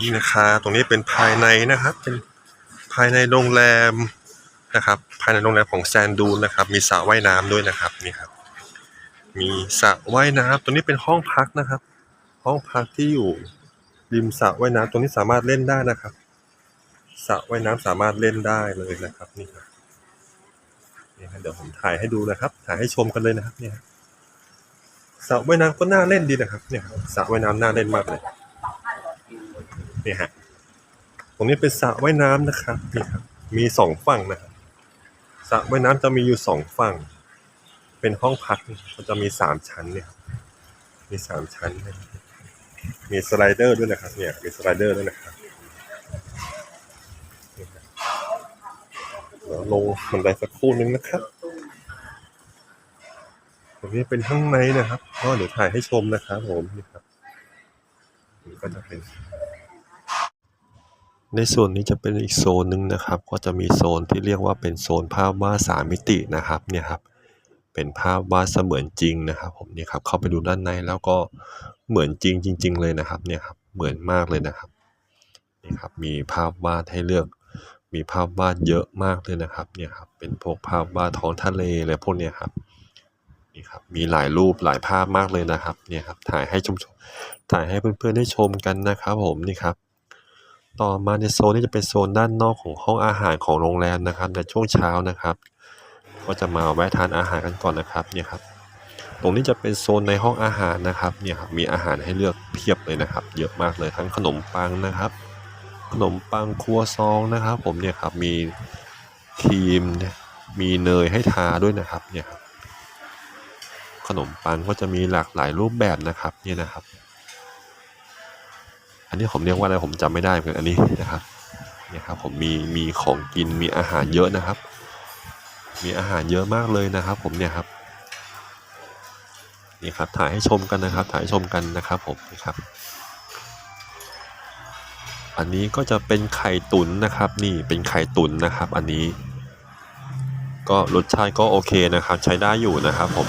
นี่นะครับตรงนี้เป็นภายในนะครับ เป็นภายในโรงแรมนะครับ ภายในโรงแรมของแซนดูนนะครับ มีสระว่ายน้ำด้วยนะครับนี่ครับ มีสระว่ายน้ำตรงนี้เป็นห้องพักนะครับ ห้องพักที่อยู่ริมสระว่ายน้ำตรงนี้สามารถเล่นได้นะครับสระว่ายน้ำสามารถเล่นได้เลยนะครับนี่ครับนี่ครับเดี๋ยวผมถ่ายให้ดูนะครับ ถ่ายให้ชมกันเลยนะครับเนี่ย สระว่ายน้ำก็น่าเล่นดีนะครับ เนี่ยสระว่ายน้ำน่าเล่นมากเลยนี่ฮะตรงนี้เป็นสระว่ายน้ำนะครับนี่ครับมีสองฝั่งนะครับสระว่ายน้ำจะมีอยู่สองฝั่ง เป็นห้องพักก็จะมีสามชั้นเนี่ยมีสามชั้นนะครับมีสไลเดอร์ด้วยนะครับ เนี่ยมีสไลเดอร์ด้วยนะครับนี่ครับเดี๋ยวลงบันไดสักครู่นึงนะครับ ตรงนี้เป็นข้างในนะครับก็เดี๋ยวถ่ายให้ชมนะครับผมนี่ครับนี่ก็จะเป็น ในส่วนนี้จะเป็นอีกโซนหนึ่งนะครับ ก็จะมีโซนที่เรียกว่าเป็นโซนภาพวาดสามมิตินะครับเนี่ยครับ เป็นภาพวาดเสมือนจริงนะครับ ผมนี่ครับเข้าไปดูด้านในแล้วก็เหมือนจริงจริง ๆ เลยนะครับเนี่ยครับเหมือนมากเลยนะครับนี่ครับมีภาพวาดให้เลือกมีภาพวาดเยอะมากเลยนะครับเนี่ยครับเป็นพวกภาพวาดท้องทะเลอะไรพวกเนี้ยครับ นี่ครับมีหลายรูปหลายภาพมากเลยนะครับเนี่ยครับถ่ายให้ชมถ่ายให้เพื่อนๆได้ชมกันนะครับผมนี่ครับต่อมาในโซนนี้จะเป็นโซนด้านนอกของห้องอาหารของโรงแรมนะครับ ในช่วงเช้านะครับ ก็จะมาแวะทานอาหารกันก่อนนะครับเนี่ยครับตรงนี้จะเป็นโซนในห้องอาหารนะครับเนี่ยครับมีอาหารให้เลือกเพียบเลยนะครับ เยอะมากเลยทั้งขนมปังนะครับ ขนมปังครัวซองนะครับ ผมเนี่ยครับมีครีมมีเนยให้ทาด้วยนะครับเนี่ยครับ นมปังก็จะมีหลากหลายรูปแบบนะครับนี่นะครับ อันนี้ผมเรียกว่าอะไรผมจำไม่ได้เหมือนกันอันนี้นะครับนี่ครับผมมีมีของกินมีอาหารเยอะนะครับ มีอาหารเยอะมากเลยนะครับ ผมเนี่ยครับนี่ครับถ่ายให้ชมกันนะครับ ถ่ายให้ชมกันนะครับผมนี่ครับ อันนี้ก็จะเป็นไข่ตุ๋นนะครับ นี่เป็นไข่ตุ๋นนะครับ อันนี้ ก็รสชาติก็โอเคนะครับ ใช้ได้อยู่นะครับผม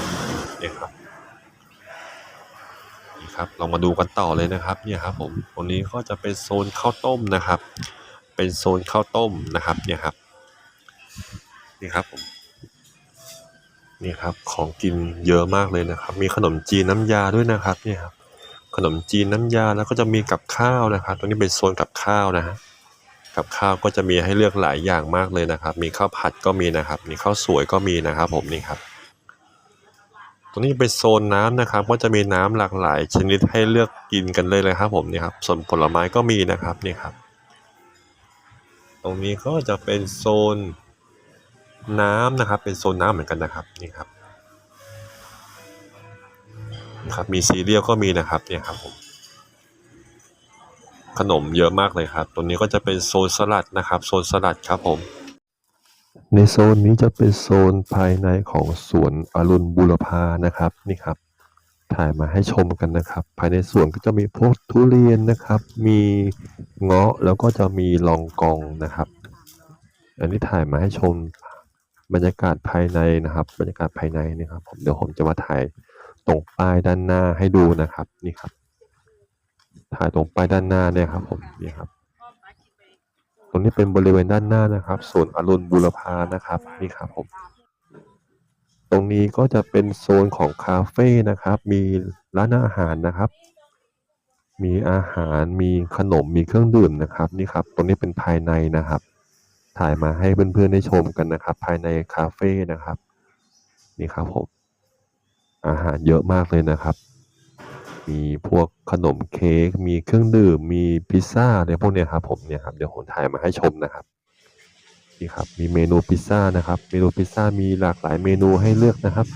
นี่ครับนี่ครับเรามาดูกันต่อเลยนะครับเนี่ยครับผมตรงนี้ก็จะเป็นโซนข้าวต้มนะครับ เป็นโซนข้าวต้มนะครับเนี่ยครับนี่ครับผมนี่ครับของกินเยอะมากเลยนะครับ มีขนมจีนน้ำยาด้วยนะครับเนี่ยครับขนมจีนน้ำยาแล้วก็จะมีกับข้าวนะครับตรงนี้เป็นโซนกับข้าวนะฮะกับข้าวก็จะมีให้เลือกหลายอย่างมากเลยนะครับ มีข้าวผัดก็มีนะครับ มีข้าวสวยก็มีนะครับผมนี่ครับ ตรงนี้เป็นโซนน้ำนะครับ ก็จะมีน้ำหลากหลาย ชนิดให้เลือกกินกันเลยเลยครับ ผมนี่ครับ ส่วนผลไม้ก็มีนะครับนี่ครับ ตรงนี้ก็จะเป็นโซนน้ำนะครับ เป็นโซนน้ำเหมือนกันนะครับนี่ครับนะครับมีซีเรียลก็มีนะครับเนี่ยครับผมขนมเยอะมากเลยครับตรงนี้ก็จะเป็นโซนสลัดนะครับ โซนสลัดครับผม ในโซนนี้จะเป็นโซนภายในของสวนอรุณบุรพานะครับนี่ครับ ถ่ายมาให้ชมกันนะครับ ภายในสวนก็จะมีพวกทุเรียนนะครับ มีเงาะแล้วก็จะมีลองกองนะครับ อันนี้ถ่ายมาให้ชมบรรยากาศภายในนะครับ บรรยากาศภายในนี่ครับผมเดี๋ยวผมจะมาถ่ายตรงป้ายด้านหน้าให้ดูนะครับนี่ครับ ถ่ายตรงป้ายด้านหน้าเนี่ยครับผมนี่ครับ ตรงนี้เป็นบริเวณด้านหน้านะครับส่วนอรุณบุรพานะครับนี่ครับผม ตรงนี้ก็จะเป็นโซนของคาเฟ่นะครับ มีร้านอาหารนะครับ มีอาหารมีขนมมีเครื่องดื่มนะครับนี่ครับ ตรงนี้เป็นภายในนะครับ ถ่ายมาให้เพื่อนๆได้ชมกันนะครับ ภายในคาเฟ่นะครับ นี่ครับผมอาหารเยอะมากเลยนะครับ มีพวกขนมเค้กมีเครื่องดื่มมีพิซซ่าอะไรพวกเนี้ยครับผมเนี่ยครับเดี๋ยวผมถ่ายมาให้ชมนะครับนี่ครับมีเมนูพิซซ่านะครับ เมนูพิซซ่ามีหลากหลายเมนูให้เลือกนะครับ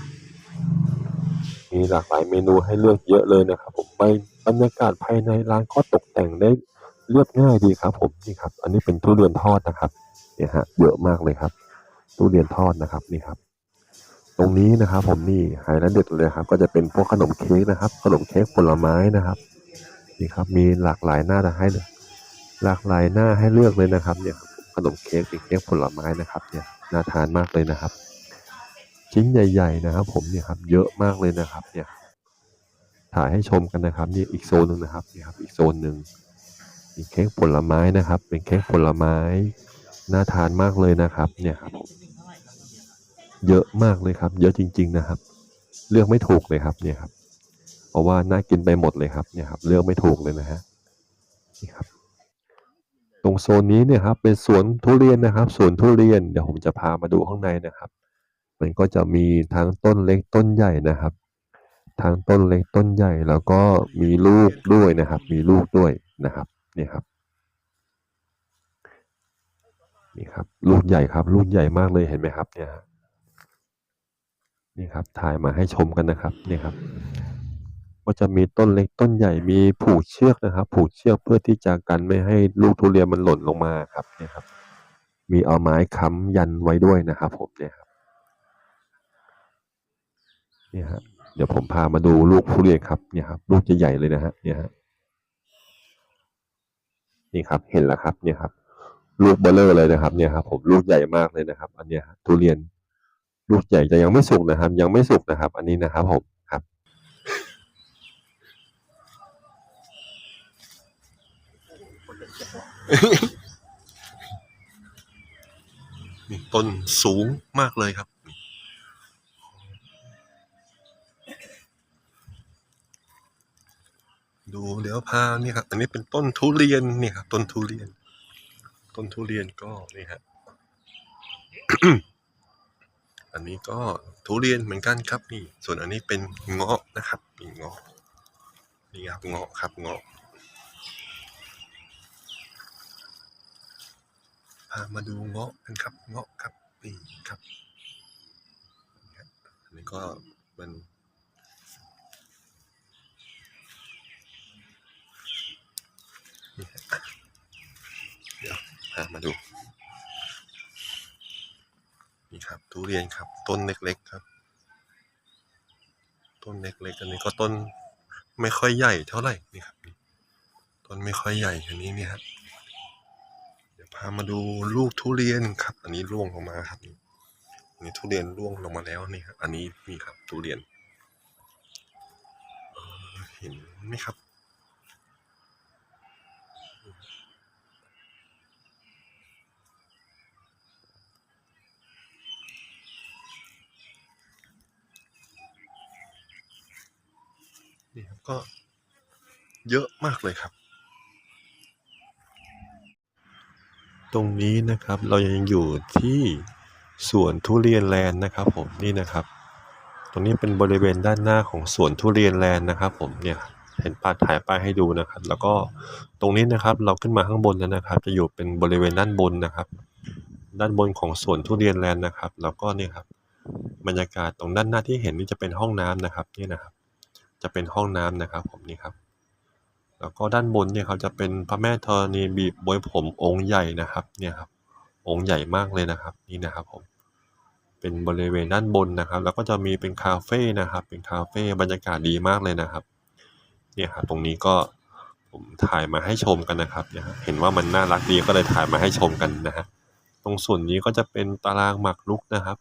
มีหลากหลายเมนูให้เลือกเยอะเลยนะครับ ผมไปบรรยากาศภายในร้านก็ตกแต่งได้เรียบง่ายดีครับ ผมนี่ครับ อันนี้เป็นทุเรียนทอดนะครับเนี่ยฮะเยอะมากเลยครับทุเรียนทอดนะครับนี่ครับ ตรงนี้นะครับ ผมนี่ไฮไลท์เด็ดเลยครับ ก็จะเป็นพวกขนมเค้กนะครับ ขนมเค้กผลไม้นะครับนี่ครับ มีหลากหลายหน้าให้เลยหลากหลายหน้าให้เลือกเลยนะครับ เนี่ยขนมเค้กเป็นเค้กผลไม้นะครับ เนี่ยน่าทานมากเลยนะครับ ชิ้นใหญ่ ๆ นะครับ ผมเนี่ยครับ เยอะมากเลยนะครับ เนี่ยถ่ายให้ชมกันนะครับนี่อีกโซนหนึ่งนะครับนี่ครับ อีกโซนหนึ่งมีเค้กผลไม้นะครับ เป็นเค้กผลไม้น่าทานมากเลยนะครับ เนี่ยครับ เยอะมากเลยครับ เยอะจริง ๆนะครับ เลือกไม่ถูกเลยครับเนี่ยครับ เพราะว่าน่ากินไปหมดเลยครับเนี่ยครับ เลือกไม่ถูกเลยนะฮะนี่ครับ ตรงโซนนี้เนี่ยครับ เป็นสวนทุเรียนนะครับสวนทุเรียนเดี๋ยวผมจะพามาดูข้างในนะครับ มันก็จะมีทั้งต้นเล็กต้นใหญ่นะครับทั้งต้นเล็กต้นใหญ่แล้วก็มีลูกด้วยนะครับ มีลูกด้วยนะครับนี่ครับนี่ครับ ลูกใหญ่ครับ ลูกใหญ่มากเลยเห็นไหมครับเนี่ย นี่ครับถ่ายมาให้ชมกันนะครับนี่ครับก็จะมีต้นเล็กต้นใหญ่มีผูกเชือกนะครับ ผูกเชือกเพื่อที่จะกันไม่ให้ลูกทุเรียนมันหล่นลงมาครับนี่ครับ มีเอาไม้ค้ำยันไว้ด้วยนะครับผมเนี่ยครับเนี่ฮะเดี๋ยวผมพามาดูลูกทุเรียนครับเนี่ยครับลูกใหญ่เลยนะฮะเนี่ยฮะนี่ครับเห็นแล้วครับเนี่ยครับ ลูกเบลเลอร์เลยนะครับ เนี่ยครับ ผมลูกใหญ่มากเลยนะครับ อันเนี้ยทุเรียน ลูกใหญ่จะยังไม่สุกนะครับ ยังไม่สุกนะครับ อันนี้นะครับผมครับ นี่ต้นสูงมากเลยครับ ดูเดี๋ยวพานี่ครับ อันนี้เป็นต้นทุเรียนนี่ครับต้นทุเรียน ต้นทุเรียนก็นี่ฮะ อันนี้ก็ทุเรียนเหมือนกันครับนี่ ส่วนอันนี้เป็นเงาะนะครับนี่เงาะนี่ครับเงาะครับเงาะพามาดูเงาะกันครับเงาะครับนี่ครับนี่ฮะอันนี้ก็มันเดี๋ยวพามาดู นี่ครับทุเรียนครับ ต้นเล็กๆครับ ต้นเล็กๆอันนี้ก็ต้นไม่ค่อยใหญ่เท่าไหร่นี่ครับต้นไม่ค่อยใหญ่อันนี้เนี่ยครับเดี๋ยวพามาดูลูกทุเรียนครับ อันนี้ร่วงลงมาครับนี่ทุเรียนร่วงลงมาแล้วนี่ครับอันนี้นี่ครับทุเรียนเห็นไหมครับ นี่ครับก็เยอะมากเลยครับ ตรงนี้นะครับเรายังอยู่ที่สวนทุเรียนแลนด์นะครับ ผมนี่นะครับ ตรงนี้เป็นบริเวณด้านหน้าของสวนทุเรียนแลนด์นะครับ ผมเนี่ยเห็นป้ายถ่ายป้ายให้ดูนะครับ แล้วก็ตรงนี้นะครับเราขึ้นมาข้างบนแล้วนะครับ จะอยู่เป็นบริเวณด้านบนนะครับ ด้านบนของสวนทุเรียนแลนด์นะครับ แล้วก็เนี่ยครับบรรยากาศตรงด้านหน้าที่เห็นนี่จะเป็นห้องน้ำนะครับนี่นะครับ จะเป็นห้องน้ำนะครับผมนี่ครับ แล้วก็ด้านบนเนี่ยครับจะเป็นพระแม่ธรณีบีบบวยผมองค์ใหญ่นะครับเนี่ยครับองค์ใหญ่มากเลยนะครับนี่นะครับผมเป็นบริเวณด้านบนนะครับ แล้วก็จะมีเป็นคาเฟ่นะครับ เป็นคาเฟ่บรรยากาศดีมากเลยนะครับเนี่ยครับตรงนี้ก็ผมถ่ายมาให้ชมกันนะครับเนี่ยเห็นว่ามันน่ารักดีก็เลยถ่ายมาให้ชมกันนะฮะตรงส่วนนี้ก็จะเป็นตารางหมากรุกนะครับ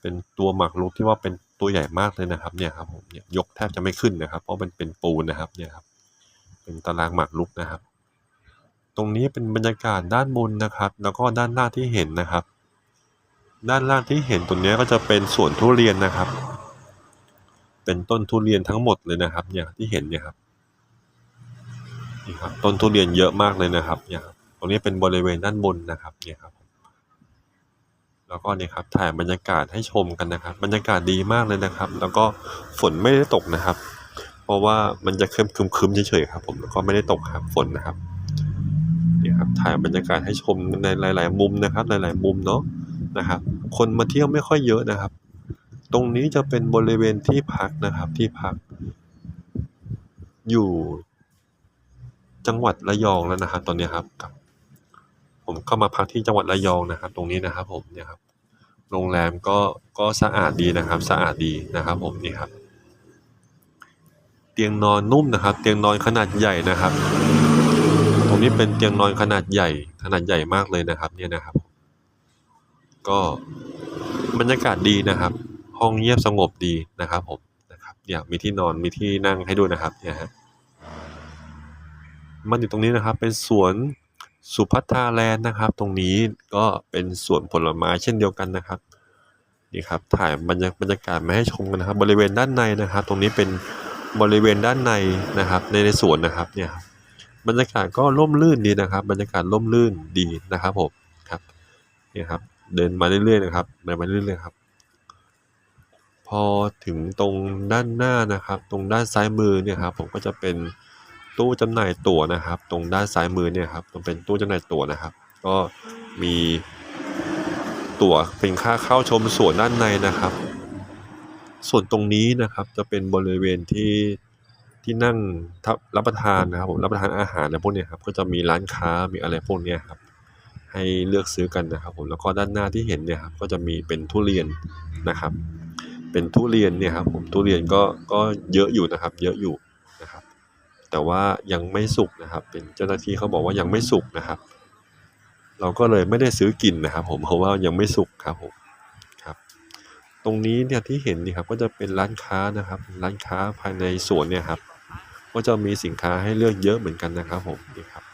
เป็นตัวหมากรุกที่ว่าเป็น ตัวใหญ่มากเลยนะครับเนี่ยครับผมเนี่ยยกแทบจะไม่ขึ้นนะครับ เพราะมันเป็นปูนนะครับเนี่ยครับเป็นตารางหมากรุกนะครับ ตรงนี้เป็นบรรยากาศด้านบนนะครับ แล้วก็ด้านล่างที่เห็นนะครับ ด้านล่างที่เห็นตรงนี้ก็จะเป็นสวนทุเรียนนะครับ เป็นต้นทุเรียนทั้งหมดเลยนะครับ เนี่ยที่เห็นเนี่ยครับนี่ครับต้นทุเรียนเยอะมากเลยนะครับเนี่ยครับตรงนี้เป็นบริเวณด้านบนนะครับเนี่ยครับ แล้วก็เนี่ยครับถ่ายบรรยากาศให้ชมกันนะครับ บรรยากาศดีมากเลยนะครับ แล้วก็ฝนไม่ได้ตกนะครับ เพราะว่ามันจะเครึมคึมเฉยๆครับ ผมแล้วก็ไม่ได้ตกครับฝนนะครับเนี่ยครับถ่ายบรรยากาศให้ชมในหลาย ๆ มุมนะครับ หลาย ๆ มุมเนาะนะครับ คนมาเที่ยวไม่ค่อยเยอะนะครับ ตรงนี้จะเป็นบริเวณที่พักนะครับที่พัก อยู่จังหวัดระยองแล้วนะครับ ตอนนี้ครับ ครับผมก็มาพักที่จังหวัดระยองนะครับ ตรงนี้นะครับ ผมเนี่ยครับ โรงแรมก็ก็สะอาดดีนะครับ สะอาดดีนะครับ ผมนี่ครับ เตียงนอนนุ่มนะครับ เตียงนอนขนาดใหญ่นะครับ ตรงนี้เป็นเตียงนอนขนาดใหญ่ ขนาดใหญ่มากเลยนะครับ เนี่ยนะครับ ก็บรรยากาศดีนะครับ ห้องเงียบสงบดีนะครับ ผมนะครับ เนี่ยมีที่นอนมีที่นั่งให้ด้วยนะครับ เนี่ยฮะมันอยู่ตรงนี้นะครับ เป็นสวน สุพัทธาแลนด์นะครับ ตรงนี้ก็เป็นสวนผลไม้เช่นเดียวกันนะครับนี่ครับถ่ายบรรยาบรรยากาศมาให้ชมกันนะครับ บริเวณด้านในนะครับ ตรงนี้เป็นบริเวณด้านในนะครับ ในในสวนนะครับเนี่ยบบรรยากาศก็ร่มรื่นดีนะครับ บรรยากาศร่มรื่นดีนะครับผมครับเนี่ยครับ เดินมาเรื่อยๆนะครับเดินมาเรื่อยๆครับ พอถึงตรงด้านหน้านะครับ ตรงด้านซ้ายมือเนี่ยครับผมก็จะเป็น ตู้จำหน่ายตั๋วนะครับ ตรงด้านซ้ายมือเนี่ยครับตรงเป็นตู้จำหน่ายตั๋วนะครับ ก็มีตั๋วเป็นค่าเข้าชมสวนด้านในนะครับ ส่วนตรงนี้นะครับจะเป็นบริเวณที่ที่นั่งทับรับประทานนะครับผมรับประทานอาหารอะพวกเนี้ยครับก็จะมีร้านค้ามีอะไรพวกเนี้ยครับให้เลือกซื้อกันนะครับผมแล้วก็ด้านหน้าที่เห็นเนี่ยครับก็จะมีเป็นทุเรียนนะครับ เป็นทุเรียนเนี่ยครับผมทุเรียนก็ก็เยอะอยู่นะครับ เยอะอยู่ แต่ว่ายังไม่สุกนะครับ เป็นเจ้าหน้าที่เขาบอกว่ายังไม่สุกนะครับ เราก็เลยไม่ได้ซื้อกินนะครับ ผมเพราะว่ายังไม่สุกครับผมครับตรงนี้เนี่ยที่เห็นนี่ครับก็จะเป็นร้านค้านะครับ ร้านค้าภายในสวนเนี่ยครับ ก็จะมีสินค้าให้เลือกเยอะเหมือนกันนะครับผมนี่ครับ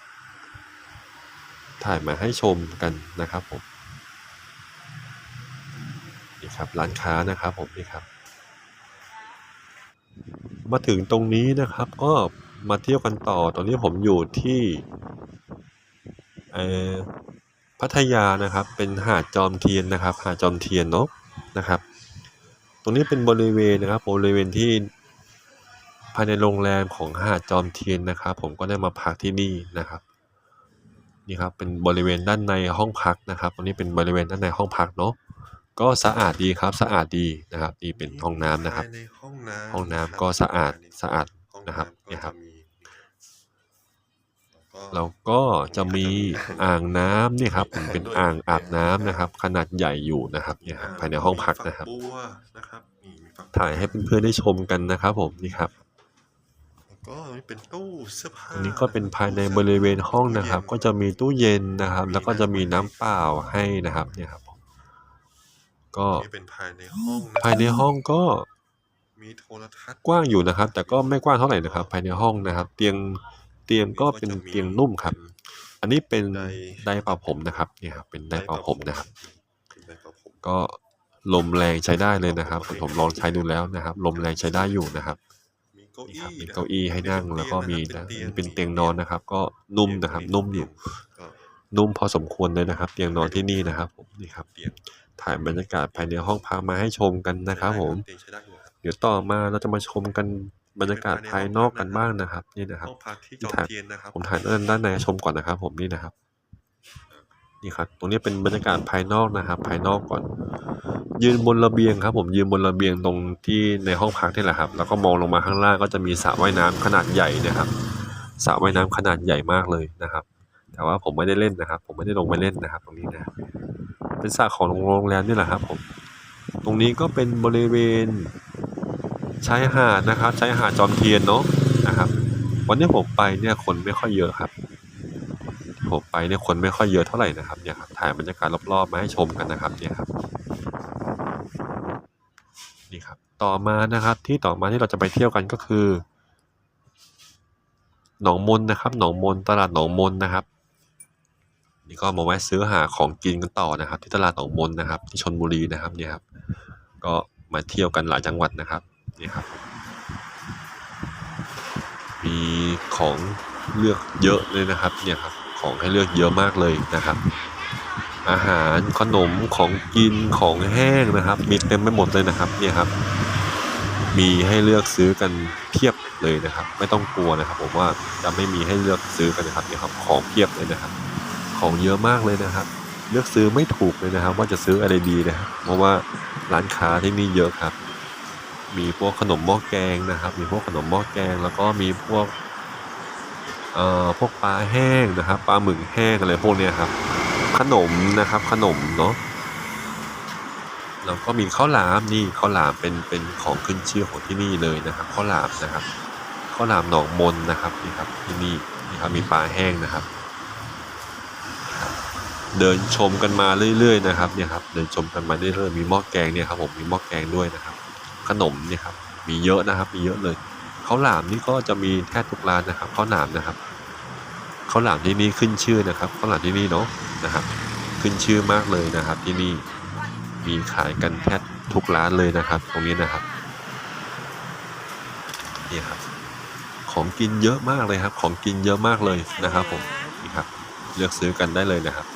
ถ่ายมาให้ชมกันนะครับผมนี่ครับร้านค้านะครับผมนี่ครับมาถึงตรงนี้นะครับก็ มาเที่ยวกันต่อ ตอนนี้ผมอยู่ที่เอ่อพัทยานะครับ เป็นหาดจอมเทียนนะครับ หาดจอมเทียนเนาะนะครับ ตรงนี้เป็นบริเวณนะครับ บริเวณที่ภายในโรงแรมของหาดจอมเทียนนะครับ ผมก็ได้มาพักที่นี่นะครับ นี่ครับ เป็นบริเวณด้านในห้องพักนะครับ ตรงนี้เป็นบริเวณด้านในห้องพักเนาะ ก็สะอาดดีครับ สะอาดดีนะครับ นี่เป็นห้องน้ำนะครับภายในห้องน้ำห้องน้ำครับก็สะอาดภยในสะอาดห้องนะครับำเนี่ยครับก็จะมี แล้วก็จะมีอ่างน้ำนี่ครับผมเป็นอ่างอาบน้ำนะครับ ขนาดใหญ่อยู่นะครับเนี่ยครับภายในห้องพักนะครับมีฝับัวนะครับนี่มีฝักถ่ายให้เพื่อนๆได้ชมกันนะครับผมนี่ครับแล้วก็นี่เป็นตู้เสื้อผ้าอันนี้ก็เป็นภายในบริเวณห้องนะครับ ก็จะมีตู้เย็นนะครับ แล้วก็จะมีน้ำเปล่าให้นะครับเนี่ยครับผมก็นี่เป็นภายในห้องะภายในห้องก็มีโทรทัศน์กว้างอยู่นะครับ แต่ก็ไม่กว้างเท่าไหร่นะครับ ภายในห้องนะครับ เตียง เตียงก็เป็นเตียงนุ่มครับ อันนี้เป็นไดร์เป่าผมนะครับเนี่ยครับเป็นไดร์เป่าผมนะครับเป็นไดร์เป่าผมก็ลมแรงใช้ได้เลยนะครับผมผมลองใช้ดูแล้วนะครับ ลมแรงใช้ได้อยู่นะครับมีเก้านี่อี้ครับมีนะครับเก้าอี้ให้นั่งแล้วก็มีเป็นนะเตียงเป็นเตียงนอนนะครับ ก็นุ่มนะครับ นุ่มอยู่ก็นุ่มพอสมควรเลยนะครับ เตียงนอนที่นี่นะครับผมนี่ครับเตียงถ่ายบรรยากาศภายในห้องพักมาให้ชมกันนะครับผมเตียงใช้ได้อยู่ครับเดี๋ยวต่อมาเราจะมาชมกัน บรรยากาศภายนอกกันบ้างนะครับนี่นะครับห้องพักที่จอมเทียนนะครับผมถ่ายด้านด้านในให้ชมก่อนนะครับ ผมนี่นะครับนี่ครับ ตรงนี้เป็นบรรยากาศภายนอกนะครับ ภายนอกก่อน ยืนบนระเบียงครับ ผมยืนบนระเบียงตรงที่ในห้องพักนี่แหละครับ แล้วก็มองลงมาข้างล่างก็จะมีสระว่ายน้ำขนาดใหญ่นะครับสระว่ายน้ำขนาดใหญ่มากเลยนะครับ แต่ว่าผมไม่ได้เล่นนะครับ ผมไม่ได้ลงไปเล่นนะครับ ตรงนี้นะเป็นสระของโรงแรมนี่แหละครับ ผม ตรงนี้ก็เป็นบริเวณ ชายหาดนะครับชายหาดจอมเทียนเนาะนะครับ วันนี้ผมไปเนี่ยคนไม่ค่อยเยอะครับผมไปเนี่ยคนไม่ค่อยเยอะเท่าไหร่นะครับเนี่ยครับถ่ายบรรยากาศรอบๆมาให้ชมกันนะครับเนี่ยครับนี่ครับต่อมานะครับที่ต่อมาที่เราจะไปเที่ยวกันก็คือ หนองมนนะครับ หนองมนตลาดหนองมนนะครับ นี่ก็มาแวะซื้อหาของกินกันต่อนะครับ ที่ตลาดหนองมนนะครับ ที่ชนบุรีนะครับเนี่ยครับก็มาเที่ยวกันหลายจังหวัดนะครับ นี่ครับ มีของเลือกเยอะเลยนะครับเนี่ยครับของให้เลือกเยอะมากเลยนะครับ อาหารขนมของกินของแห้งนะครับ มีเต็มไปหมดเลยนะครับเนี่ยครับ มีให้เลือกซื้อกันเพียบเลยนะครับ ไม่ต้องกลัวนะครับ ผมว่าจะไม่มีให้เลือกซื้อกันนะครับเนี่ยครับของเพียบเลยนะครับ ของเยอะมากเลยนะครับ เลือกซื้อไม่ถูกเลยนะครับ ว่าจะซื้ออะไรดีนะครับเพราะว่าร้านค้าที่นี่เยอะครับ มีพวกขนมหม้อแกงนะครับ มีพวกขนมหม้อแกง แล้วก็มีพวกเอ่อพวกปลาแห้งนะครับ ปลาหมึกแห้งอะไรพวกเนี้ยครับ ขนมนะครับขนมเนาะแล้วก็มีข้าวหลามนี่ข้าวหลามเป็นเป็นของขึ้นชื่อของที่นี่เลยนะครับข้าวหลามนะครับข้าวหลามหนองมนนะครับนี่ครับที่นี่นี่ครับมีปลาแห้งนะครับ เดินชมกันมาเรื่อยๆนะครับเนี่ยครับเดินชมกันมาเรื่อยๆมีหม้อแกงเนี่ยครับผมมีหม้อแกงด้วยนะครับ นมเนี่ยครับมีเยอะนะครับ มีเยอะเลยข้าวหลามนี่ก็จะมีแทบทุกร้านนะครับข้าวหลามนะครับข้าวหลามที่นี่ขึ้นชื่อนะครับข้าวหลามที่นี่เนาะนะครับ ขึ้นชื่อมากเลยนะครับ ที่นี่มีขายกันแทบทุกร้านเลยนะครับ ตรงนี้นะครับนี่ครับของกินเยอะมากเลยครับ ของกินเยอะมากเลยนะครับผมนี่ครับ เลือกซื้อกันได้เลยนะครับ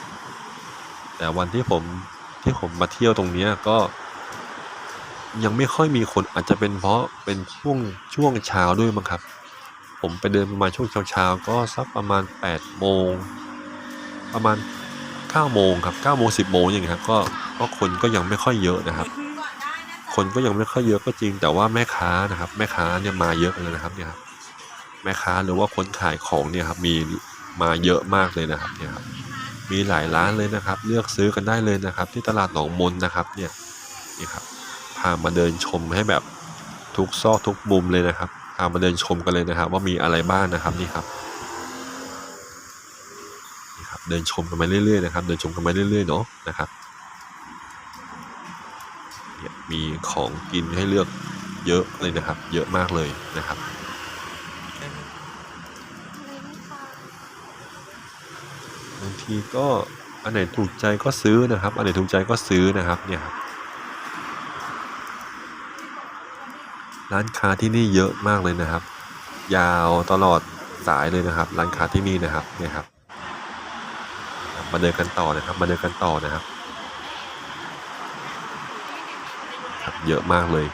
แต่วันที่ผมที่ผมมาเที่ยวตรงเนี้ยก็ ยังไม่ค่อยมีคนอาจจะเป็นเพราะเป็นช่วงช่วงเช้าด้วยมั้งครับ ผมไปเดินประมาณช่วงเช้าๆก็สักประมาณ8โมงประมาณ9โมงครับ9โมง10โมงอย่างเงี้ยครับก็ก็คนก็ยังไม่ค่อยเยอะนะครับ คนก็ยังไม่ค่อยเยอะก็จริง แต่ว่าแม่ค้านะครับ แม่ค้าเนี่ยมาเยอะเลยนะครับเนี่ยครับแม่ค้าหรือว่าคนขายของเนี่ยครับมีมาเยอะมากเลยนะครับเนี่ยครับมีหลายร้านเลยนะครับ เลือกซื้อกันได้เลยนะครับ ที่ตลาดหนองมนนะครับเนี่ยนี่ครับ พามาเดินชมให้แบบทุกซอกทุกมุมเลยนะครับพามาเดินชมกันเลยนะครับ ว่ามีอะไรบ้างนะครับนี่ครับนี่ครับ เดินชมกันไปเรื่อยๆนะครับ เดินชมกันไปเรื่อยๆเนาะนะครับเนี่ยมีของกินให้เลือกเยอะเลยนะครับ เยอะมากเลยนะครับบางทีก็อันไหนถูกใจก็ซื้อนะครับ อันไหนถูกใจก็ซื้อนะครับเนี่ยครับ ร้านค้าที่นี่เยอะมากเลยนะครับ ยาวตลอดสายเลยนะครับ ร้านค้าที่นี่นะครับเนี่ยครับ มาเดินกันต่อนะครับ มาเดินกันต่อนะครับครับ เยอะมากเลย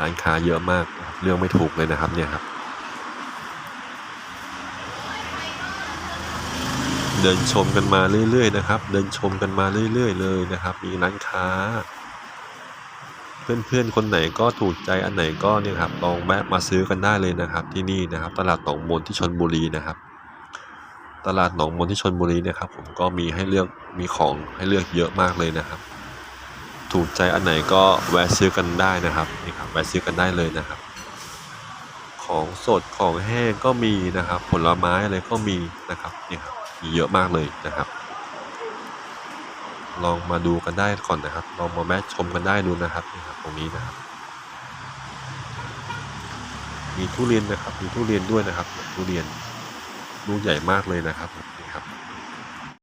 ร้านค้าเยอะมากเรื่องไม่ถูกเลยนะครับเนี่ยครับ เดินชมกันมาเรื่อยๆนะครับ เดินชมกันมาเรื่อย ๆ เลยนะครับ มีร้านค้า เพื่อนๆคนไหนก็ถูกใจอันไหนก็เนี่ยครับลองแวะมาซื้อกันได้เลยนะครับ ที่นี่นะครับ ตลาดหนองมนที่ชนบุรีนะครับ ตลาดหนองมนที่ชนบุรีเนะครับ ผมก็มีให้เลือกมีของให้เลือกเยอะมากเลยนะครับ ถูกใจอันไหนก็แวะซื้อกันได้นะครับนี่ครับแวะซื้อกันได้เลยนะครับ ของสดของแห้งก็มีนะครับ ผลไม้อะไรก็มีนะครับนี่ครับมีเยอะมากเลยนะครับ ลองมาดูกันได้ก่อนนะครับ ลองมาแมทชมกันได้ดูนะครับนี่ครับ ตรงนี้นะครับ มีทุเรียนนะครับ มีทุเรียนด้วยนะครับทุเรียนลูกใหญ่มากเลยนะครับนี่ครับ